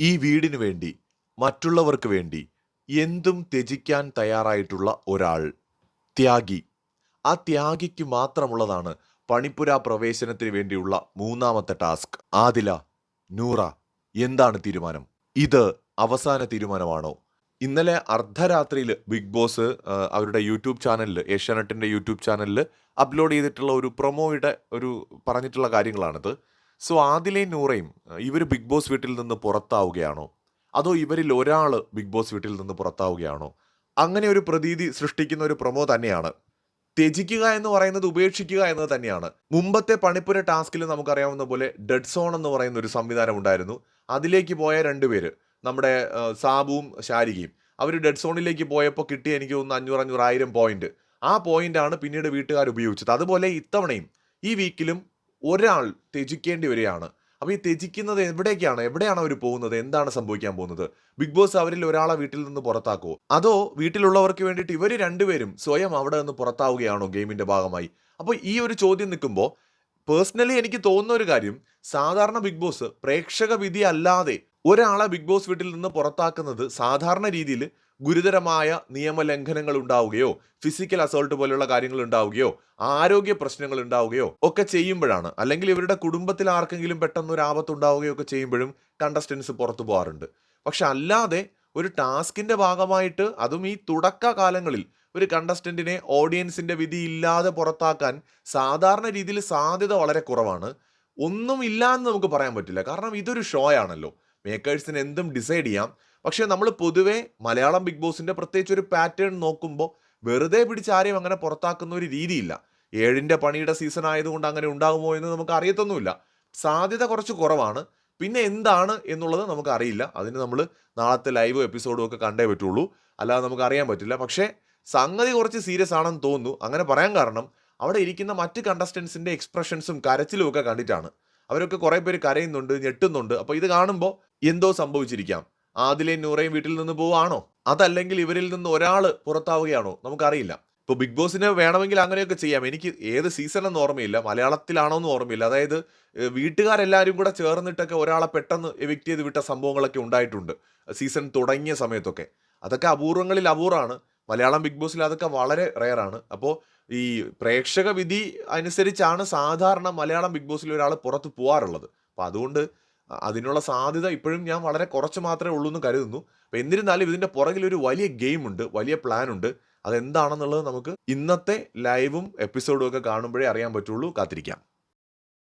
ഈ വീടിന് വേണ്ടി മറ്റുള്ളവർക്ക് വേണ്ടി എന്തും ത്യജിക്കാൻ തയ്യാറായിട്ടുള്ള ഒരാൾ ത്യാഗി. ആ ത്യാഗിക്ക് മാത്രമുള്ളതാണ് പണിപ്പുര പ്രവേശനത്തിന് വേണ്ടിയുള്ള മൂന്നാമത്തെ ടാസ്ക്. ആദില നൂറ എന്താണ് തീരുമാനം? ഇത് അവസാന തീരുമാനമാണോ? ഇന്നലെ അർദ്ധരാത്രിയിൽ ബിഗ് ബോസ് അവരുടെ യൂട്യൂബ് ചാനലിൽ ഏഷ്യാനെറ്റിന്റെ യൂട്യൂബ് ചാനലിൽ അപ്ലോഡ് ചെയ്തിട്ടുള്ള ഒരു പ്രൊമോയുടെ ഒരു പറഞ്ഞിട്ടുള്ള കാര്യങ്ങളാണിത്. സോ ആദിലേ നൂറയും ഇവർ ബിഗ് ബോസ് വീട്ടിൽ നിന്ന് പുറത്താവുകയാണോ? അതോ ഇവരിൽ ഒരാൾ ബിഗ് ബോസ് വീട്ടിൽ നിന്ന് പുറത്താവുകയാണോ? അങ്ങനെ ഒരു പ്രതീതി സൃഷ്ടിക്കുന്ന ഒരു പ്രൊമോ തന്നെയാണ്. ത്യജിക്കുക എന്ന് പറയുന്നത് ഉപേക്ഷിക്കുക എന്നത് തന്നെയാണ്. മുമ്പത്തെ പണിപ്പുര ടാസ്കിൽ നമുക്കറിയാവുന്ന പോലെ ഡെഡ് സോൺ എന്ന് പറയുന്ന ഒരു സംവിധാനം ഉണ്ടായിരുന്നു. അതിലേക്ക് പോയ രണ്ടുപേര് നമ്മുടെ സാബുവും ശാരികയും. അവർ ഡെഡ് സോണിലേക്ക് പോയപ്പോൾ കിട്ടിയ എനിക്ക് തോന്നുന്നു അഞ്ഞൂറ് അഞ്ഞൂറ് ആയിരം പോയിന്റ് ആ പോയിന്റ് ആണ് പിന്നീട് വീട്ടുകാർ ഉപയോഗിച്ചത്. അതുപോലെ ഇത്തവണയും ഈ വീക്കിലും ഒരാൾ ത്യജിക്കേണ്ടി വരികയാണ്. അപ്പോൾ ഈ ത്യജിക്കുന്നത് എവിടേക്കാണ്? എവിടെയാണ് അവർ പോകുന്നത്? എന്താണ് സംഭവിക്കാൻ പോകുന്നത്? ബിഗ് ബോസ് അവരിൽ ഒരാളെ വീട്ടിൽ നിന്ന് പുറത്താക്കുമോ അതോ വീട്ടിലുള്ളവർക്ക് വേണ്ടിയിട്ട് ഇവർ രണ്ടുപേരും സ്വയം അവിടെ നിന്ന് പുറത്താവുകയാണോ ഗെയിമിന്റെ ഭാഗമായി? അപ്പോൾ ഈ ഒരു ചോദ്യം നിൽക്കുമ്പോൾ പേഴ്സണലി എനിക്ക് തോന്നുന്ന ഒരു കാര്യം സാധാരണ ബിഗ് ബോസ് പ്രേക്ഷക വിധി അല്ലാതെ ഒരാളെ ബിഗ് ബോസ് വീട്ടിൽ നിന്ന് പുറത്താക്കുന്നത് സാധാരണ രീതിയിൽ ഗുരുതരമായ നിയമലംഘനങ്ങൾ ഉണ്ടാവുകയോ ഫിസിക്കൽ അസോൾട്ട് പോലെയുള്ള കാര്യങ്ങൾ ഉണ്ടാവുകയോ ആരോഗ്യ പ്രശ്നങ്ങൾ ഉണ്ടാവുകയോ ഒക്കെ ചെയ്യുമ്പോഴാണ്. അല്ലെങ്കിൽ ഇവരുടെ കുടുംബത്തിൽ ആർക്കെങ്കിലും പെട്ടെന്ന് ഒരു ആപത്ത് ഉണ്ടാവുകയോ ഒക്കെ ചെയ്യുമ്പോഴും കണ്ടസ്റ്റൻസ് പുറത്തു പോകാറുണ്ട്. പക്ഷെ അല്ലാതെ ഒരു ടാസ്കിന്റെ ഭാഗമായിട്ട് അതും ഈ തുടക്ക കാലങ്ങളിൽ ഒരു കണ്ടസ്റ്റന്റിനെ ഓഡിയൻസിന്റെ വിധി ഇല്ലാതെ പുറത്താക്കാൻ സാധാരണ രീതിയിൽ സാധ്യത വളരെ കുറവാണ്. ഒന്നും ഇല്ല എന്ന് നമുക്ക് പറയാൻ പറ്റില്ല. കാരണം ഇതൊരു ഷോ ആണല്ലോ. മേക്കേഴ്സിന് എന്തും ഡിസൈഡ് ചെയ്യാം. പക്ഷേ നമ്മൾ പൊതുവേ മലയാളം ബിഗ് ബോസിന്റെ പ്രത്യേകിച്ച് ഒരു പാറ്റേൺ നോക്കുമ്പോൾ വെറുതെ പിടിച്ച് ആരെയും അങ്ങനെ പുറത്താക്കുന്ന ഒരു രീതിയില്ല. ഏഴിന്റെ പണിയുടെ സീസൺ ആയതുകൊണ്ട് അങ്ങനെ ഉണ്ടാകുമോ എന്ന് നമുക്ക് അറിയത്തൊന്നുമില്ല. സാധ്യത കുറച്ച് കുറവാണ്. പിന്നെ എന്താണ് എന്നുള്ളത് നമുക്ക് അറിയില്ല. അതിന് നമ്മൾ നാളത്തെ ലൈവ് എപ്പിസോഡും ഒക്കെ കണ്ടേ പറ്റുള്ളൂ. അല്ലാതെ നമുക്ക് അറിയാൻ പറ്റില്ല. പക്ഷേ സംഗതി കുറച്ച് സീരിയസ് ആണെന്ന് തോന്നുന്നു. അങ്ങനെ പറയാൻ കാരണം അവിടെ ഇരിക്കുന്ന മറ്റ് കണ്ടസ്റ്റൻസിന്റെ എക്സ്പ്രഷൻസും കരച്ചിലും ഒക്കെ കണ്ടിട്ടാണ്. അവരൊക്കെ കുറേ പേര് കരയുന്നുണ്ട് ഞെട്ടുന്നുണ്ട്. അപ്പോൾ ഇത് കാണുമ്പോൾ എന്തോ സംഭവിച്ചിരിക്കാം. ആദിലെ നൂറയും വീട്ടിൽ നിന്ന് പോവാണോ അതല്ലെങ്കിൽ ഇവരിൽ നിന്ന് ഒരാൾ പുറത്താവുകയാണോ? നമുക്കറിയില്ല. ഇപ്പൊ ബിഗ് ബോസിന് വേണമെങ്കിൽ അങ്ങനെയൊക്കെ ചെയ്യാം. എനിക്ക് ഏത് സീസണെന്ന് ഓർമ്മയില്ല. മലയാളത്തിലാണോ എന്ന് ഓർമ്മയില്ല. അതായത് വീട്ടുകാരെല്ലാവരും കൂടെ ചേർന്നിട്ടൊക്കെ ഒരാളെ പെട്ടെന്ന് എവിക്റ്റ് ചെയ്ത് വിട്ട സംഭവങ്ങളൊക്കെ ഉണ്ടായിട്ടുണ്ട്. സീസൺ തുടങ്ങിയ സമയത്തൊക്കെ. അതൊക്കെ അപൂർവങ്ങളിൽ അപൂർവമാണ്. മലയാളം ബിഗ് ബോസിൽ അതൊക്കെ വളരെ റെയറാണ് അപ്പോൾ ഈ പ്രേക്ഷക വിധി അനുസരിച്ചാണ് സാധാരണ മലയാളം ബിഗ് ബോസിൽ ഒരാൾ പുറത്ത് പോകാറുള്ളത് അപ്പം അതുകൊണ്ട് അതിനുള്ള സാധ്യത ഇപ്പോഴും ഞാൻ വളരെ കുറച്ച് മാത്രമേ ഉള്ളൂ എന്ന് കരുതുന്നു. അപ്പം എന്നിരുന്നാലും ഇതിന്റെ പുറകിൽ ഒരു വലിയ ഗെയിം ഉണ്ട് വലിയ പ്ലാൻ ഉണ്ട്. അതെന്താണെന്നുള്ളത് നമുക്ക് ഇന്നത്തെ ലൈവും എപ്പിസോഡും ഒക്കെ കാണുമ്പോഴേ അറിയാൻ പറ്റുള്ളൂ. കാത്തിരിക്കാം.